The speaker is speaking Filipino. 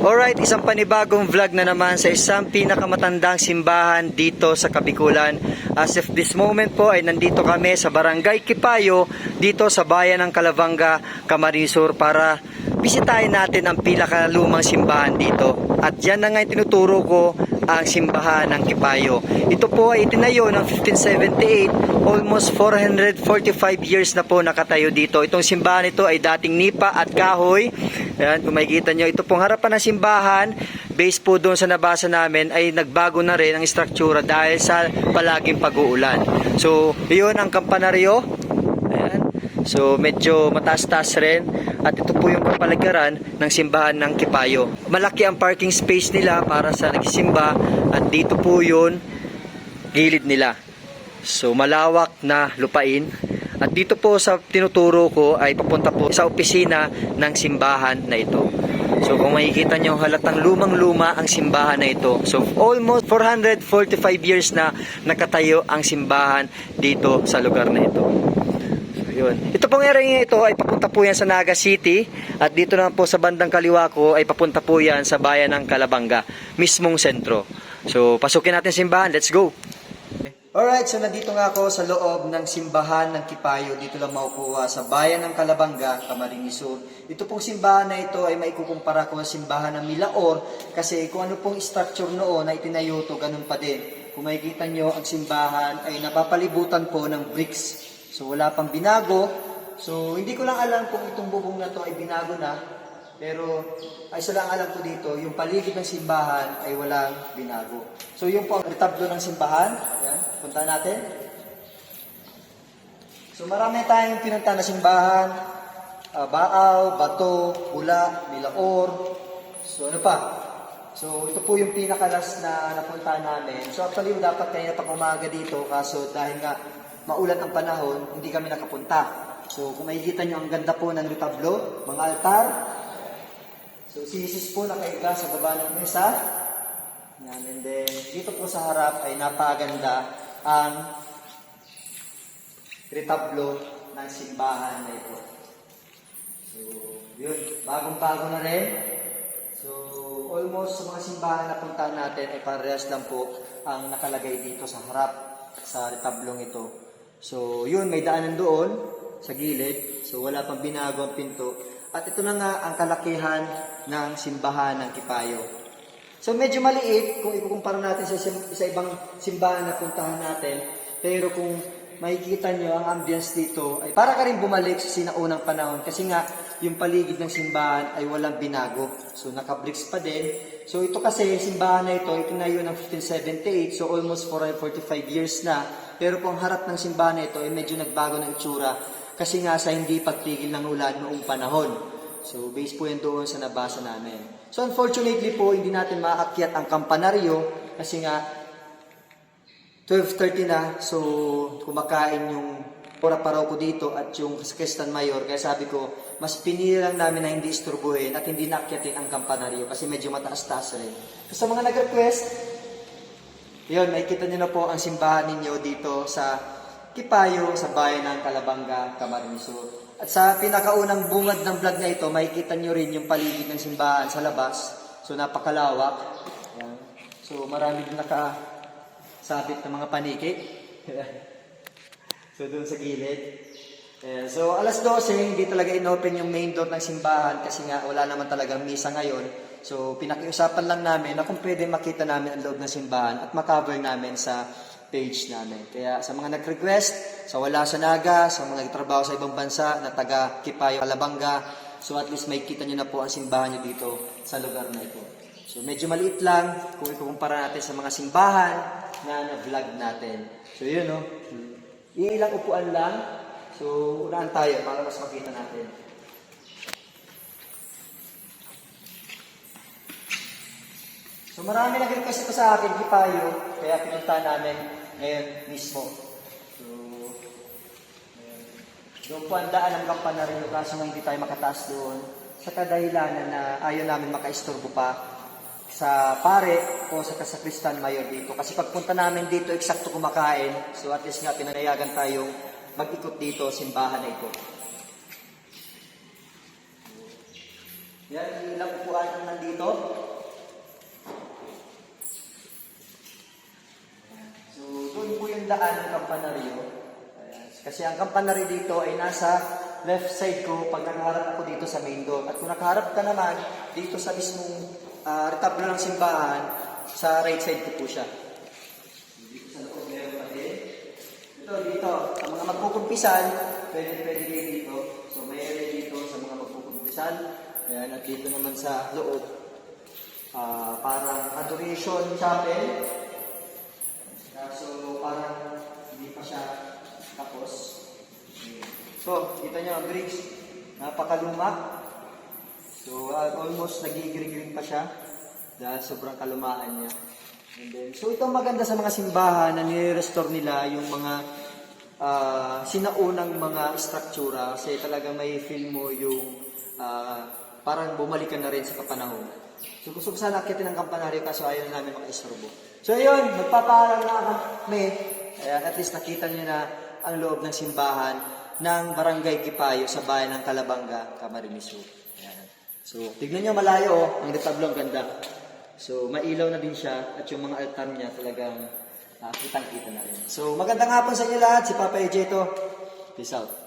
Alright, isang panibagong vlog na naman sa isang pinakamatandang simbahan dito sa Kabikulan. As of this moment po ay nandito kami sa Barangay Kipayo dito sa bayan ng Calavanga, Camarinesur para bisitahin natin ang pinakalumang simbahan dito. At yan na nga tinuturo ko ang simbahan ng Kipayo. Ito po ay itinayo ng 1578, almost 445 years na po nakatayo dito. Itong simbahan ito ay dating nipa at kahoy. Ayan, kung makikita nyo, ito pong harapan ng simbahan, based po doon sa nabasa namin, ay nagbago na rin ang istruktura dahil sa palaging pag-uulan. So, yun ang kampanaryo. Ayan. So, medyo mataas-taas rin. At ito po yung kapaligiran ng simbahan ng Kipayo. Malaki ang parking space nila para sa nagsimba. At dito po yun, gilid nila. So, malawak na lupain. At dito po sa tinuturo ko ay papunta po sa opisina ng simbahan na ito. So kung makikita nyo, halatang lumang-luma ang simbahan na ito. So almost 445 years na nakatayo ang simbahan dito sa lugar na ito. So yun. Ito pong area ito ay papunta po yan sa Naga City at dito naman po sa bandang kaliwa ko ay papunta po yan sa bayan ng Calabanga, mismong sentro. So pasukin natin simbahan, let's go! Alright, so nandito nga ako sa loob ng simbahan ng Kipayo. Dito lang makukuha sa bayan ng Calabanga, Camarines Ito pong simbahan na ito ay maikukumpara ko sa simbahan ng Milaor kasi kung ano pong structure noon na itinayo to, ganun pa din. Kung makikita nyo, ang simbahan ay napapalibutan po ng bricks. So wala pang binago. So hindi ko lang alam kung itong bubong na to ay binago na. Pero ay isa lang alam ko dito, yung paligid ng simbahan ay walang binago. So yung po ang retablo ng simbahan. Yan, punta natin. So marami tayong pinunta na simbahan. Ah, Baaw, Bato, Pula, Milaor. So ano pa? So ito po yung pinakalas na napunta namin. So actually dapat kanina pa umaga dito kaso dahil nga maulan ang panahon, hindi kami nakapunta. So kung makikita nyo, ang ganda po ng retablo, mga altar, So, si Jesus po nakaiga sa baba ng mesa. Yan, and then, dito po sa harap ay napaganda ang retablo ng simbahan na ito. So, yun, bagong-bago na rin. So, almost sa mga simbahan na puntahan natin ay parehas lang po ang nakalagay dito sa harap sa retablong ito. So, yun, may daanan doon sa gilid. So, wala pang binago ang pinto. At ito na nga ang kalakihan ng simbahan ng Kipayo. So medyo maliit kung ikukumpara natin sa, sa ibang simbahan na puntahan natin. Pero kung makikita nyo ang ambience dito, ay para ka rin bumalik sa sinaunang panahon. Kasi nga, yung paligid ng simbahan ay walang binago. So naka-bricks pa din. So ito kasi, simbahan na ito, ito na yun ng 1578. So almost 445 years na. Pero kung harap ng simbahan na ito, ay medyo nagbago ng itsura kasi nga sa hindi pagtigil ng ulan noong panahon. So, based po yan doon sa nabasa namin. So, unfortunately po, hindi natin maakyat ang kampanaryo kasi nga 12.30 na, so kumakain yung pura paraw ko dito at yung Kristan Mayor. Kaya sabi ko, mas pinili lang namin na hindi isturbuhin at hindi naakyatin ang kampanaryo kasi medyo mataas-taas rin. So, sa mga nag-request, yun, makikita nyo na po ang simbahan ninyo dito sa Kipayo sa bayan ng Calabanga, Camarines At sa pinakaunang bungad ng vlog na ito, makikita nyo rin yung paligid ng simbahan sa labas. So napakalawak. Ayan. So marami din nakasabit ng mga paniki. so doon sa gilid. Ayan. So alas 12, hindi talaga inopen yung main door ng simbahan kasi nga wala naman talagang misa ngayon. So pinakiusapan lang namin na kung pwede makita namin ang loob ng simbahan at makover namin sa page namin. Kaya sa mga nag-request, sa wala sa Naga, sa mga nagtrabaho sa ibang bansa na taga Kipayo, Alabanga, so at least may kita nyo na po ang simbahan nyo dito sa lugar na ito. So medyo maliit lang kung ikukumpara natin sa mga simbahan na na-vlog natin. So yun no, ilang upuan lang. So unahan tayo para mas makita natin. So marami nag-request ito sa akin, Kipayo, kaya pinunta namin ngayon mismo. So, ayun. doon po ang daan ng kampanaryo kaso nga hindi tayo makataas doon sa kadahilanan na ayaw namin makaistorbo pa sa pare o sa kasakristan mayor dito. Kasi pagpunta namin dito, eksakto kumakain. So at least nga pinayagan tayong mag-ikot dito, simbahan na ito. Yan, ilang upuan nandito. Daan ng kampanaryo. Ayan. Kasi ang kampanaryo dito ay nasa left side ko pag nakaharap ako dito sa main door. At kung nakaharap ka naman dito sa mismong uh, retablo ng simbahan, sa right side ko po siya. Dito sa loob meron pa din. Ito, dito. Sa mga magkukumpisan, pwede pwede dito. So, may area dito sa mga magkukumpisan. Ayan, at dito naman sa loob, ah, parang adoration chapel. Kaso parang hindi pa siya tapos. So, kita nyo bridge. Napakaluma. So, uh, almost nagigring pa siya dahil sobrang kalumaan niya. And then, so ito maganda sa mga simbahan na nire-restore nila yung mga ah, sinaunang mga struktura kasi talagang may feel mo yung ah, parang bumalik ka na rin sa kapanahon. So gusto ko sana akitin ng kampanaryo kaso ayaw na namin makaistorbo. So ayun, magpapaalam na kami. Ayan, at least nakita niyo na ang loob ng simbahan ng Barangay Kipayo sa bayan ng Calabanga, Camarines Sur. So tignan niyo malayo oh, ang retablo ang ganda. So mailaw na din siya at yung mga altar niya talagang ah, kitang-kita na rin. So magandang hapon sa inyo lahat, si Papa Ejeto. Peace out.